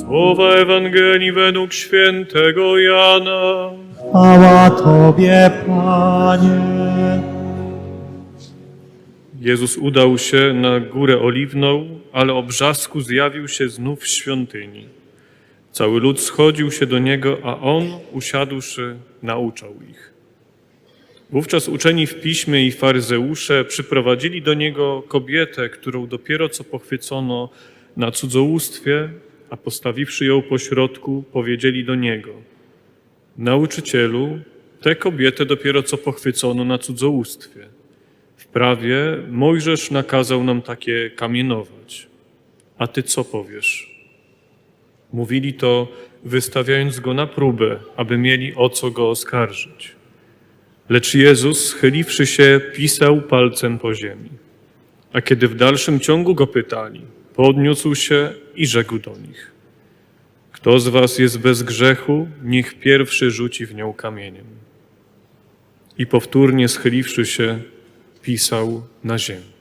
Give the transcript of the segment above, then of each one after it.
Słowa Ewangelii według świętego Jana. Chwała Tobie, Panie. Jezus udał się na górę oliwną, ale o brzasku zjawił się znów w świątyni. Cały lud schodził się do niego, a on, usiadłszy, nauczał ich. Wówczas uczeni w piśmie i faryzeusze przyprowadzili do niego kobietę, którą dopiero co pochwycono na cudzołóstwie, a postawiwszy ją pośrodku, powiedzieli do niego: Nauczycielu, tę kobietę dopiero co pochwycono na cudzołóstwie. W prawie Mojżesz nakazał nam takie kamienować. A ty co powiesz? Mówili to, wystawiając go na próbę, aby mieli o co go oskarżyć. Lecz Jezus, schyliwszy się, pisał palcem po ziemi. A kiedy w dalszym ciągu go pytali, podniósł się i rzekł do nich: Kto z was jest bez grzechu, niech pierwszy rzuci w nią kamieniem. I powtórnie schyliwszy się, pisał na ziemi.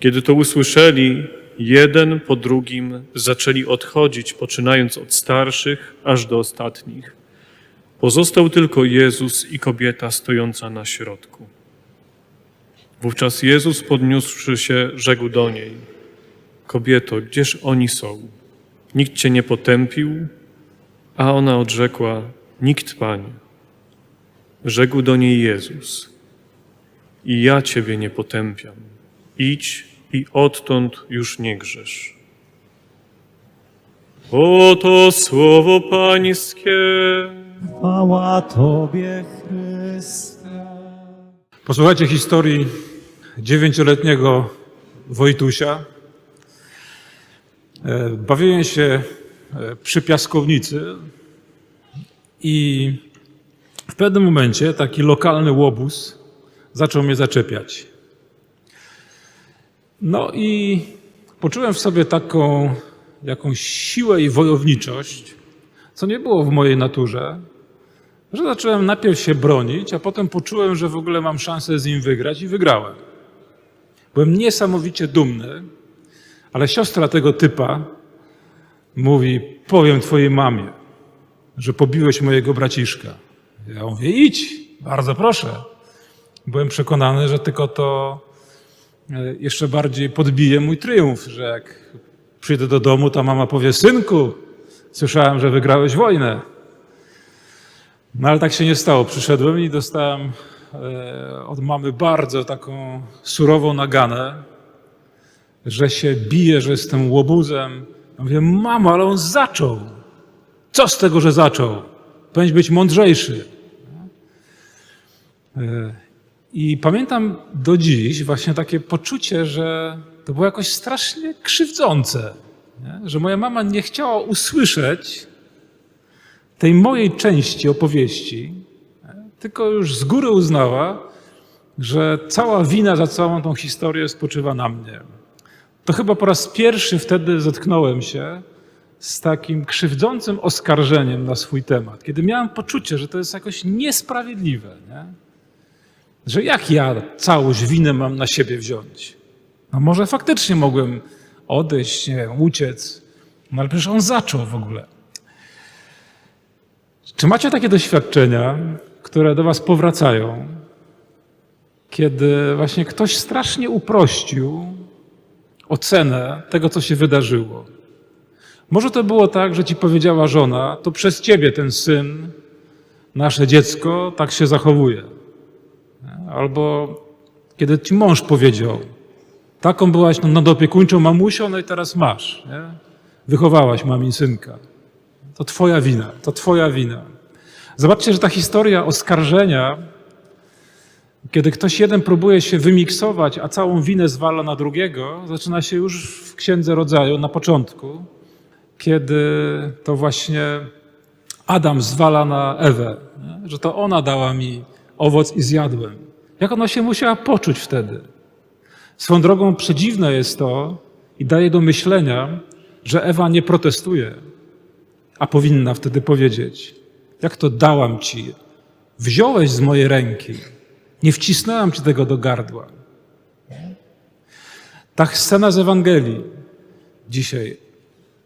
Kiedy to usłyszeli, jeden po drugim zaczęli odchodzić, poczynając od starszych aż do ostatnich. Pozostał tylko Jezus i kobieta stojąca na środku. Wówczas Jezus, podniósłszy się, rzekł do niej: Kobieto, gdzież oni są? Nikt cię nie potępił? A ona odrzekła: Nikt, panie. Rzekł do niej Jezus: I ja ciebie nie potępiam. Idź i odtąd już nie grzesz. Oto słowo Pańskie. Chwała Tobie, Chryste. Posłuchajcie historii dziewięcioletniego Wojtusia. E, Bawiłem się e, przy piaskownicy i w pewnym momencie taki lokalny łobuz zaczął mnie zaczepiać. No i poczułem w sobie taką jakąś siłę i wojowniczość, co nie było w mojej naturze, że zacząłem najpierw się bronić, a potem poczułem, że w ogóle mam szansę z nim wygrać i wygrałem. Byłem niesamowicie dumny, ale siostra tego typa mówi: Powiem twojej mamie, że pobiłeś mojego braciszka. Ja mówię: Idź, bardzo proszę. Byłem przekonany, że tylko to e, jeszcze bardziej podbije mój triumf, że jak przyjdę do domu, to mama powie: Synku, słyszałem, że wygrałeś wojnę. No ale tak się nie stało. Przyszedłem i dostałem e, od mamy bardzo taką surową naganę, że się bije, że jestem łobuzem. Ja mówię, mamo, ale on zaczął. Co z tego, że zaczął? Powinien być mądrzejszy. E, I pamiętam do dziś właśnie takie poczucie, że to było jakoś strasznie krzywdzące. Nie? Że moja mama nie chciała usłyszeć, tej mojej części opowieści, tylko już z góry uznała, że cała wina za całą tą historię spoczywa na mnie. To chyba po raz pierwszy wtedy zetknąłem się z takim krzywdzącym oskarżeniem na swój temat, kiedy miałem poczucie, że to jest jakoś niesprawiedliwe, nie? że jak ja całość winę mam na siebie wziąć? No może faktycznie mogłem odejść, nie wiem, uciec, no ale przecież on zaczął w ogóle. Czy macie takie doświadczenia, które do Was powracają, kiedy właśnie ktoś strasznie uprościł ocenę tego, co się wydarzyło? Może to było tak, że ci powiedziała żona, to przez ciebie ten syn, nasze dziecko, tak się zachowuje. Albo kiedy ci mąż powiedział, taką byłaś nadopiekuńczą mamusią, no i teraz masz. Nie? Wychowałaś mamin synka. To Twoja wina, to Twoja wina. Zobaczcie, że ta historia oskarżenia, kiedy ktoś jeden próbuje się wymiksować, a całą winę zwala na drugiego, zaczyna się już w Księdze Rodzaju na początku, kiedy to właśnie Adam zwala na Ewę, że to ona dała mi owoc i zjadłem. Jak ona się musiała poczuć wtedy? Swoją drogą przedziwne jest to i daje do myślenia, że Ewa nie protestuje, a powinna wtedy powiedzieć: Jak to dałam ci? Wziąłeś z mojej ręki, nie wcisnęłam ci tego do gardła. Ta scena z Ewangelii dzisiaj.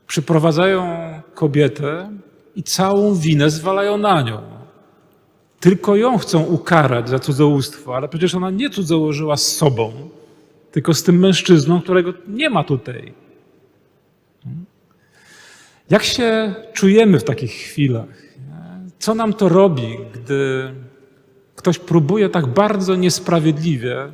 przyprowadzają kobietę i całą winę zwalają na nią. Tylko ją chcą ukarać za cudzołóstwo, ale przecież ona nie cudzołożyła z sobą, tylko z tym mężczyzną, którego nie ma tutaj. Jak się czujemy w takich chwilach? Co nam to robi, gdy ktoś próbuje tak bardzo niesprawiedliwie e,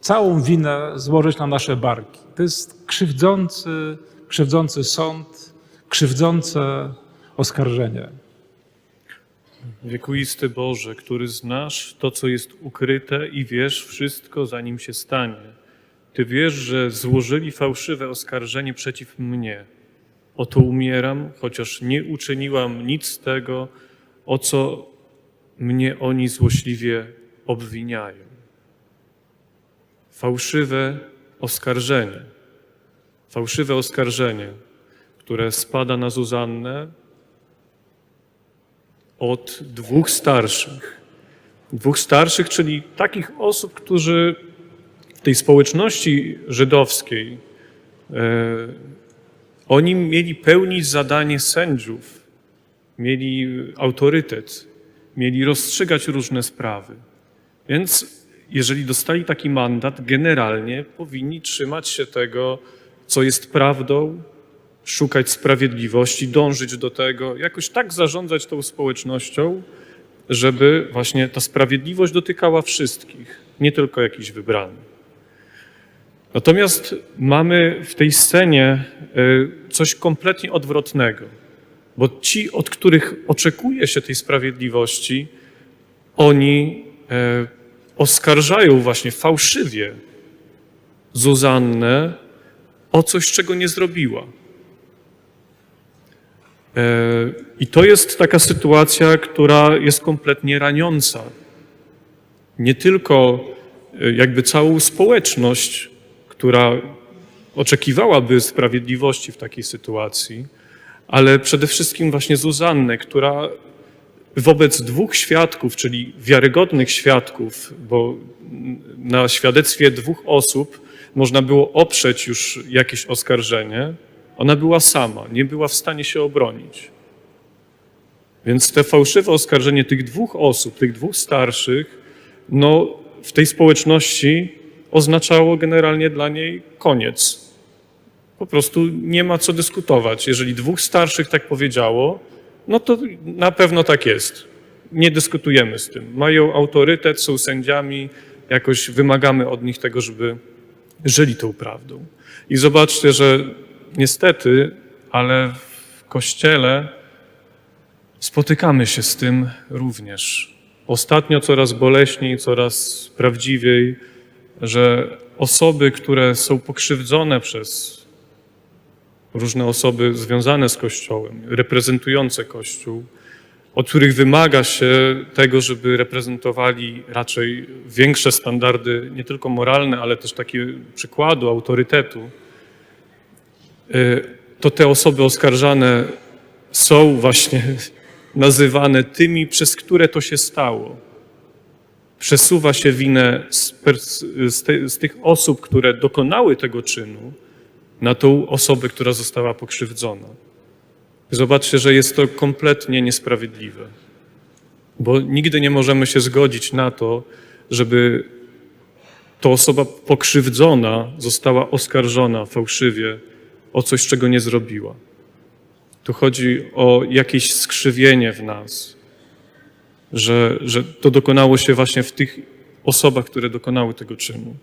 całą winę złożyć na nasze barki? To jest krzywdzący, krzywdzący sąd, krzywdzące oskarżenie. Wiekuisty Boże, który znasz to, co jest ukryte i wiesz wszystko, zanim się stanie. Ty wiesz, że złożyli fałszywe oskarżenie przeciw mnie. Oto umieram, chociaż nie uczyniłam nic z tego, o co mnie oni złośliwie obwiniają. Fałszywe oskarżenie. Fałszywe oskarżenie, które spada na Zuzannę, od dwóch starszych. Dwóch starszych, czyli takich osób, którzy w tej społeczności żydowskiej, e, oni mieli pełnić zadanie sędziów, mieli autorytet, mieli rozstrzygać różne sprawy. Więc jeżeli dostali taki mandat, generalnie powinni trzymać się tego, co jest prawdą, szukać sprawiedliwości, dążyć do tego, jakoś tak zarządzać tą społecznością, żeby właśnie ta sprawiedliwość dotykała wszystkich, nie tylko jakichś wybranych. Natomiast mamy w tej scenie y, coś kompletnie odwrotnego, bo ci, od których oczekuje się tej sprawiedliwości, oni e, oskarżają właśnie fałszywie Zuzannę o coś, czego nie zrobiła. E, I to jest taka sytuacja, która jest kompletnie raniąca. Nie tylko e, jakby całą społeczność, która oczekiwałaby sprawiedliwości w takiej sytuacji, ale przede wszystkim właśnie Zuzannę, która wobec dwóch świadków, czyli wiarygodnych świadków, bo na świadectwie dwóch osób można było oprzeć już jakieś oskarżenie, ona była sama, nie była w stanie się obronić. Więc te fałszywe oskarżenie tych dwóch osób, tych dwóch starszych, no w tej społeczności oznaczało generalnie dla niej koniec. Po prostu nie ma co dyskutować. Jeżeli dwóch starszych tak powiedziało, no to na pewno tak jest. Nie dyskutujemy z tym. Mają autorytet, są sędziami, jakoś wymagamy od nich tego, żeby żyli tą prawdą. I zobaczcie, że niestety, ale w kościele spotykamy się z tym również. Ostatnio coraz boleśniej, coraz prawdziwiej, że osoby, które są pokrzywdzone przez różne osoby związane z Kościołem, reprezentujące Kościół, od których wymaga się tego, żeby reprezentowali raczej większe standardy, nie tylko moralne, ale też takie przykładu, autorytetu, y, to te osoby oskarżane są właśnie nazywane tymi, przez które to się stało. Przesuwa się winę z, z, te, z tych osób, które dokonały tego czynu, na tą osobę, która została pokrzywdzona. Zobaczcie, że jest to kompletnie niesprawiedliwe, bo nigdy nie możemy się zgodzić na to, żeby to osoba pokrzywdzona została oskarżona fałszywie o coś, czego nie zrobiła. Tu chodzi o jakieś skrzywienie w nas, że, że to dokonało się właśnie w tych osobach, które dokonały tego czynu.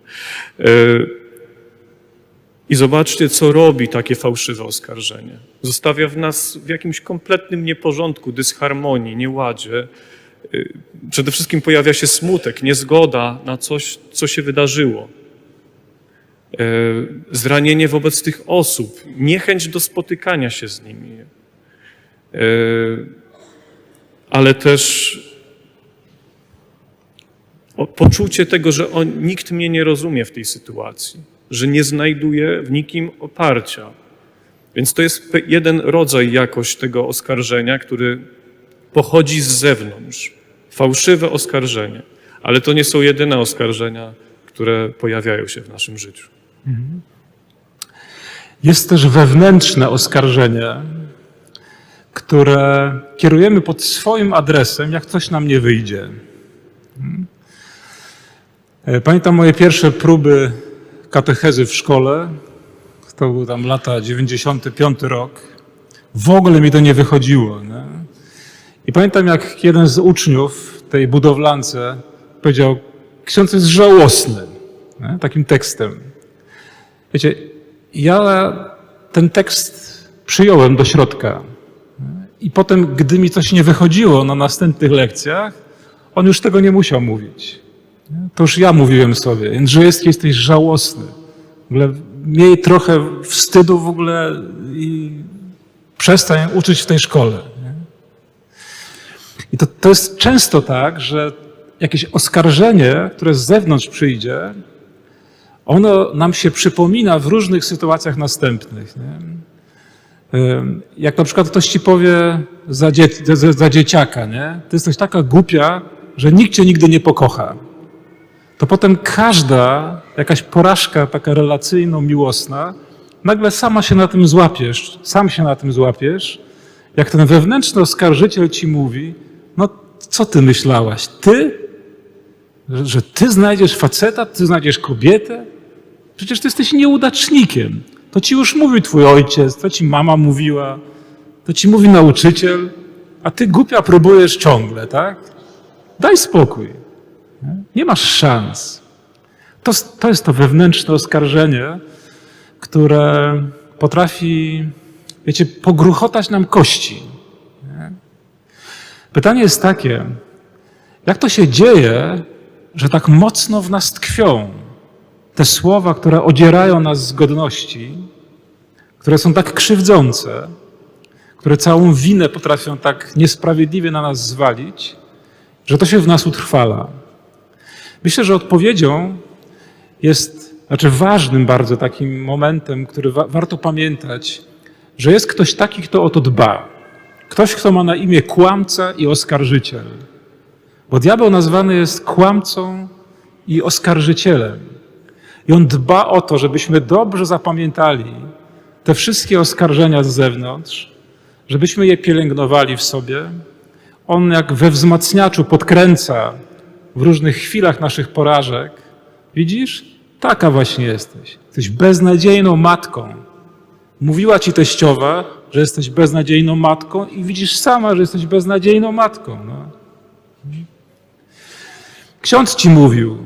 I zobaczcie, co robi takie fałszywe oskarżenie. Zostawia w nas w jakimś kompletnym nieporządku, dysharmonii, nieładzie. Y, Przede wszystkim pojawia się smutek, niezgoda na coś, co się wydarzyło. Y, Zranienie wobec tych osób, niechęć do spotykania się z nimi. Y, Ale też poczucie tego, że on, nikt mnie nie rozumie w tej sytuacji, że nie znajduje w nikim oparcia. Więc to jest jeden rodzaj jakoś tego oskarżenia, który pochodzi z zewnątrz. Fałszywe oskarżenie. Ale to nie są jedyne oskarżenia, które pojawiają się w naszym życiu. Jest też wewnętrzne oskarżenie, które kierujemy pod swoim adresem, jak coś nam nie wyjdzie. E, Pamiętam moje pierwsze próby katechezy w szkole. To były tam lata 95 rok. W ogóle mi to nie wychodziło. Nie? I pamiętam, jak jeden z uczniów tej budowlance powiedział, ksiądz jest żałosny, nie? takim tekstem. Wiecie, ja ten tekst przyjąłem do środka. I potem, gdy mi coś nie wychodziło na następnych lekcjach, on już tego nie musiał mówić. To już ja mówiłem sobie, Jędrzejewski jesteś żałosny. W ogóle miej trochę wstydu w ogóle i przestań uczyć w tej szkole. nie? I to, to jest często tak, że jakieś oskarżenie, które z zewnątrz przyjdzie, ono nam się przypomina w różnych sytuacjach następnych. Nie? Jak na przykład ktoś ci powie za, dzie za, za dzieciaka, nie? Ty jesteś taka głupia, że nikt cię nigdy nie pokocha. To potem każda jakaś porażka taka relacyjno-miłosna, nagle sama się na tym złapiesz, sam się na tym złapiesz, jak ten wewnętrzny oskarżyciel ci mówi, no co ty myślałaś? Ty? Że, że ty znajdziesz faceta, ty znajdziesz kobietę? Przecież ty jesteś nieudacznikiem. To ci już mówił twój ojciec, to ci mama mówiła, to ci mówi nauczyciel, a ty głupia próbujesz ciągle, tak? Daj spokój. Nie? Masz szans. To, to jest to wewnętrzne oskarżenie, które potrafi, wiecie, pogruchotać nam kości. Nie? Pytanie jest takie, jak to się dzieje, że tak mocno w nas tkwią te słowa, które odzierają nas z godności, które są tak krzywdzące, które całą winę potrafią tak niesprawiedliwie na nas zwalić, że to się w nas utrwala. Myślę, że odpowiedzią jest, znaczy ważnym bardzo takim momentem, który wa- warto pamiętać, że jest ktoś taki, kto o to dba. Ktoś, kto ma na imię kłamca i oskarżyciel. Bo diabeł nazwany jest kłamcą i oskarżycielem. I on dba o to, żebyśmy dobrze zapamiętali te wszystkie oskarżenia z zewnątrz, żebyśmy je pielęgnowali w sobie. On jak we wzmacniaczu podkręca w różnych chwilach naszych porażek. Widzisz? Taka właśnie jesteś. Jesteś beznadziejną matką. Mówiła ci teściowa, że jesteś beznadziejną matką i widzisz sama, że jesteś beznadziejną matką. No. Ksiądz ci mówił,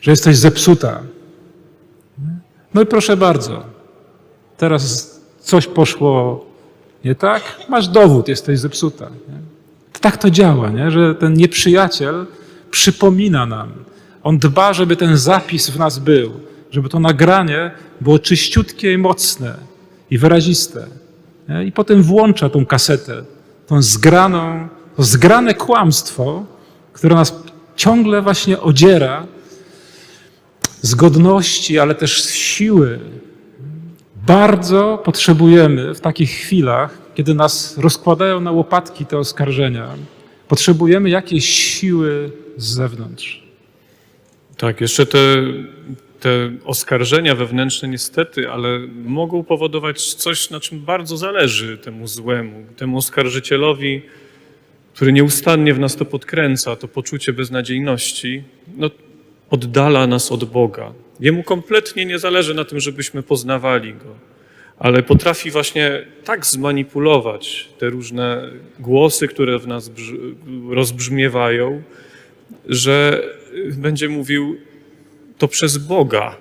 że jesteś zepsuta. No i proszę bardzo, teraz coś poszło nie tak, masz dowód, jesteś zepsuta. Nie? Tak to działa, nie? że ten nieprzyjaciel przypomina nam. On dba, żeby ten zapis w nas był, żeby to nagranie było czyściutkie i mocne i wyraziste. I potem włącza tą kasetę, tą zgraną, to zgrane kłamstwo, które nas ciągle właśnie odziera z godności, ale też z siły. Bardzo potrzebujemy w takich chwilach, kiedy nas rozkładają na łopatki te oskarżenia, potrzebujemy jakiejś siły z zewnątrz. Tak, jeszcze te, te oskarżenia wewnętrzne niestety, ale mogą powodować coś, na czym bardzo zależy temu złemu, temu oskarżycielowi, który nieustannie w nas to podkręca, to poczucie beznadziejności, no, oddala nas od Boga. Jemu kompletnie nie zależy na tym, żebyśmy poznawali Go, ale potrafi właśnie tak zmanipulować te różne głosy, które w nas brz- rozbrzmiewają, że będzie mówił, to przez Boga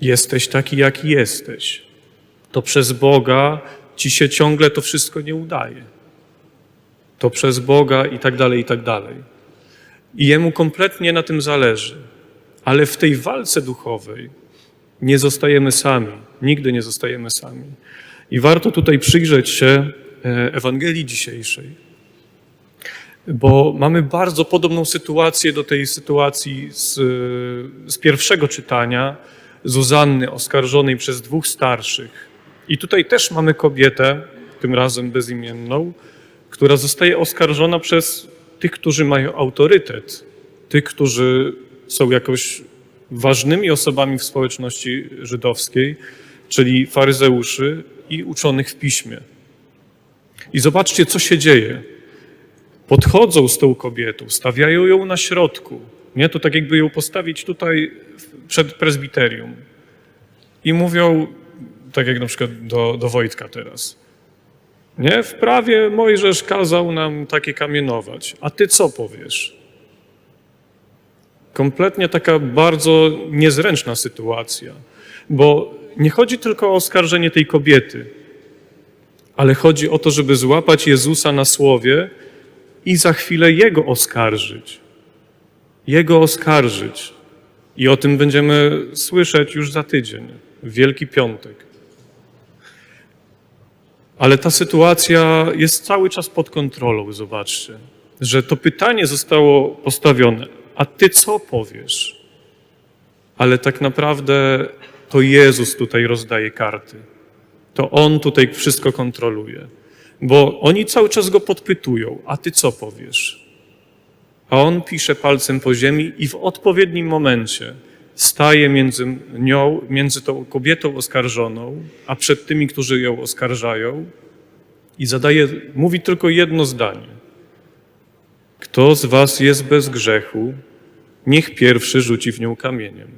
jesteś taki, jaki jesteś. To przez Boga ci się ciągle to wszystko nie udaje. To przez Boga i tak dalej, i tak dalej. I jemu kompletnie na tym zależy. Ale w tej walce duchowej nie zostajemy sami. Nigdy nie zostajemy sami. I warto tutaj przyjrzeć się e, Ewangelii dzisiejszej bo mamy bardzo podobną sytuację do tej sytuacji z, z pierwszego czytania Zuzanny oskarżonej przez dwóch starszych. I tutaj też mamy kobietę, tym razem bezimienną, która zostaje oskarżona przez tych, którzy mają autorytet, tych, którzy są jakoś ważnymi osobami w społeczności żydowskiej, czyli faryzeuszy i uczonych w piśmie. I zobaczcie, co się dzieje. Podchodzą z tą kobietą, stawiają ją na środku. Nie, to tak jakby ją postawić tutaj przed prezbiterium. I mówią, tak jak na przykład do, do Wojtka teraz. Nie, w prawie Mojżesz kazał nam takie kamienować. A ty co powiesz? Kompletnie taka bardzo niezręczna sytuacja, bo nie chodzi tylko o oskarżenie tej kobiety, ale chodzi o to, żeby złapać Jezusa na słowie i za chwilę Jego oskarżyć. Jego oskarżyć. I o tym będziemy słyszeć już za tydzień, w Wielki Piątek. Ale ta sytuacja jest cały czas pod kontrolą, zobaczcie, że to pytanie zostało postawione. A ty co powiesz? Ale tak naprawdę to Jezus tutaj rozdaje karty. To On tutaj wszystko kontroluje. Bo oni cały czas go podpytują. A ty co powiesz? A on pisze palcem po ziemi i w odpowiednim momencie staje między nią, między tą kobietą oskarżoną, a przed tymi, którzy ją oskarżają i zadaje, mówi tylko jedno zdanie. Kto z was jest bez grzechu, niech pierwszy rzuci w nią kamieniem.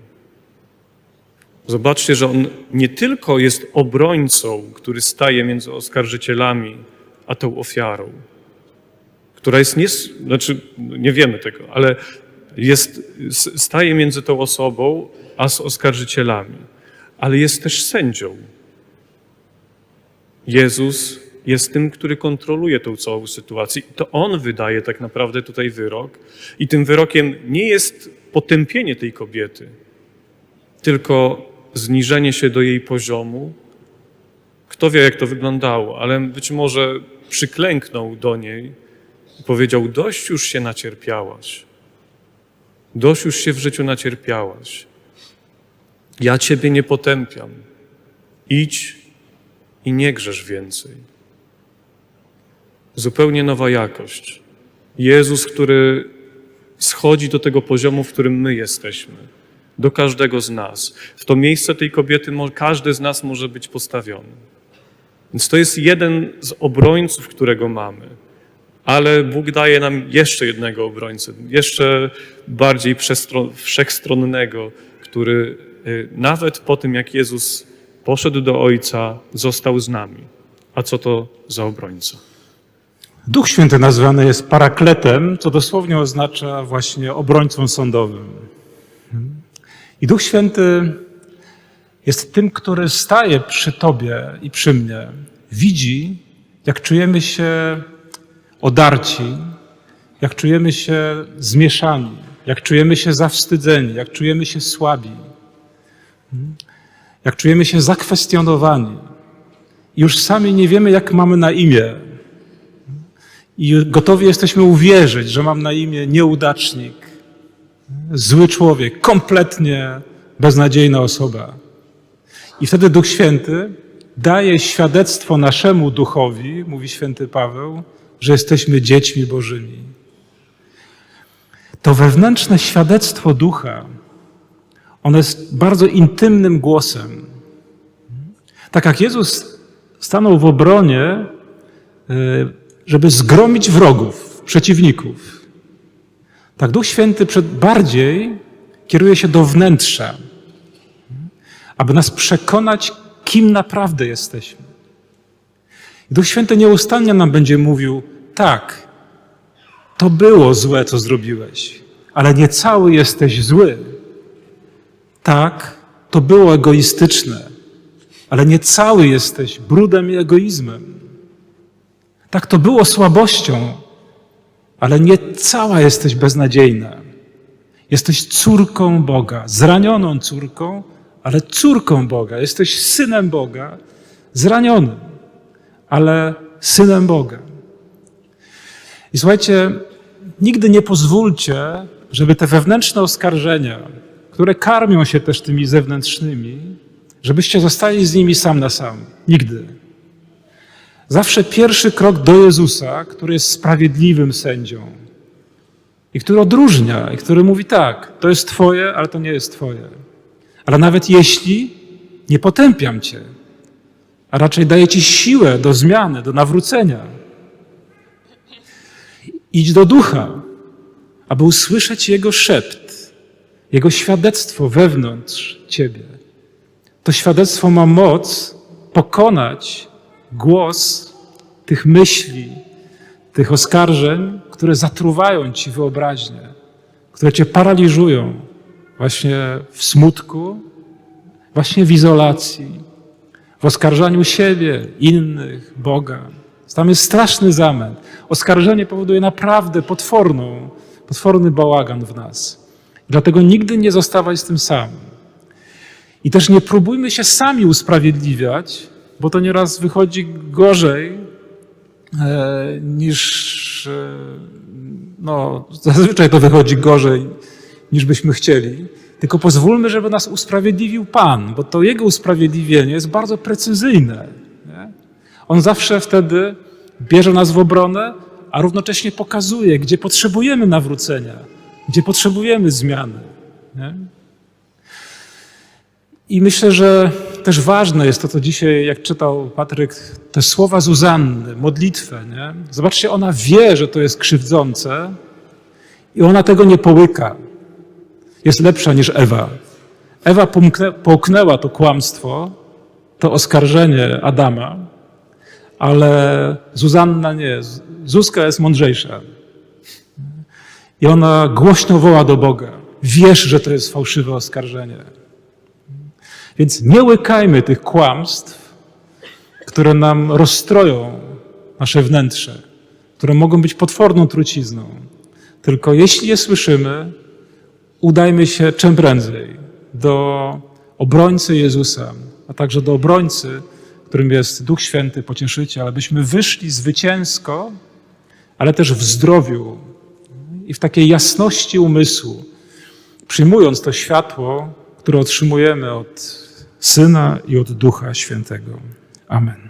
Zobaczcie, że on nie tylko jest obrońcą, który staje między oskarżycielami a tą ofiarą, która jest nie, znaczy nie wiemy tego, ale jest, staje między tą osobą a z oskarżycielami, ale jest też sędzią. Jezus jest tym, który kontroluje tą całą sytuację. I to On wydaje tak naprawdę tutaj wyrok. I tym wyrokiem nie jest potępienie tej kobiety, tylko zniżenie się do jej poziomu. Kto wie, jak to wyglądało, ale być może przyklęknął do niej i powiedział: Dość już się nacierpiałaś. Dość już się w życiu nacierpiałaś. Ja ciebie nie potępiam. Idź i nie grzesz więcej. Zupełnie nowa jakość. Jezus, który schodzi do tego poziomu, w którym my jesteśmy, do każdego z nas. W to miejsce tej kobiety każdy z nas może być postawiony. Więc to jest jeden z obrońców, którego mamy. Ale Bóg daje nam jeszcze jednego obrońcę, jeszcze bardziej wszechstronnego, który y, nawet po tym, jak Jezus poszedł do Ojca, został z nami. A co to za obrońca? Duch Święty nazwany jest parakletem, co dosłownie oznacza właśnie obrońcą sądowym. I Duch Święty jest tym, który staje przy Tobie i przy mnie. Widzi, jak czujemy się odarci, jak czujemy się zmieszani, jak czujemy się zawstydzeni, jak czujemy się słabi, jak czujemy się zakwestionowani. Już sami nie wiemy, jak mamy na imię. I gotowi jesteśmy uwierzyć, że mam na imię nieudacznik, zły człowiek, kompletnie beznadziejna osoba. I wtedy Duch Święty daje świadectwo naszemu duchowi, mówi święty Paweł, że jesteśmy dziećmi Bożymi. To wewnętrzne świadectwo ducha, ono jest bardzo intymnym głosem. Tak jak Jezus stanął w obronie, y, żeby zgromić wrogów, przeciwników. Tak Duch Święty przed bardziej kieruje się do wnętrza, aby nas przekonać, kim naprawdę jesteśmy. Duch Święty nieustannie nam będzie mówił: tak, to było złe, co zrobiłeś, ale nie cały jesteś zły. Tak, to było egoistyczne, ale nie cały jesteś brudem i egoizmem. Tak, to było słabością, ale nie cała jesteś beznadziejna. Jesteś córką Boga, zranioną córką, ale córką Boga. Jesteś synem Boga, zranionym, ale synem Boga. I słuchajcie, nigdy nie pozwólcie, żeby te wewnętrzne oskarżenia, które karmią się też tymi zewnętrznymi, żebyście zostali z nimi sam na sam. Nigdy. Zawsze pierwszy krok do Jezusa, który jest sprawiedliwym sędzią i który odróżnia, i który mówi tak, to jest Twoje, ale to nie jest Twoje. Ale nawet jeśli Nie potępiam cię, a raczej daję ci siłę do zmiany, do nawrócenia. Idź do ducha, aby usłyszeć jego szept, jego świadectwo wewnątrz ciebie. To świadectwo ma moc pokonać głos tych myśli, tych oskarżeń, które zatruwają ci wyobraźnię, które cię paraliżują właśnie w smutku, właśnie w izolacji, w oskarżaniu siebie, innych, Boga. Tam jest straszny zamęt. Oskarżenie powoduje naprawdę potworną, potworny bałagan w nas. Dlatego nigdy nie zostawać z tym samym. I też nie próbujmy się sami usprawiedliwiać, bo to nieraz wychodzi gorzej e, niż. E, no, zazwyczaj to wychodzi gorzej niż byśmy chcieli. Tylko pozwólmy, żeby nas usprawiedliwił Pan, bo to Jego usprawiedliwienie jest bardzo precyzyjne. Nie? On zawsze wtedy bierze nas w obronę, a równocześnie pokazuje, gdzie potrzebujemy nawrócenia, gdzie potrzebujemy zmiany. Nie? I myślę, że też ważne jest to, co dzisiaj, jak czytał Patryk, te słowa Zuzanny, modlitwę. Nie? Zobaczcie, ona wie, że to jest krzywdzące i ona tego nie połyka. Jest lepsza niż Ewa. Ewa połknęła to kłamstwo, to oskarżenie Adama, ale Zuzanna nie. Zuzka jest mądrzejsza. I ona głośno woła do Boga. Wiesz, że to jest fałszywe oskarżenie. Więc nie łykajmy tych kłamstw, które nam rozstroją nasze wnętrze, które mogą być potworną trucizną. Tylko jeśli je słyszymy, udajmy się czym prędzej do obrońcy Jezusa, a także do obrońcy, którym jest Duch Święty, pocieszyciel, abyśmy wyszli zwycięsko, ale też w zdrowiu i w takiej jasności umysłu, przyjmując to światło, które otrzymujemy od Syna i od Ducha Świętego. Amen.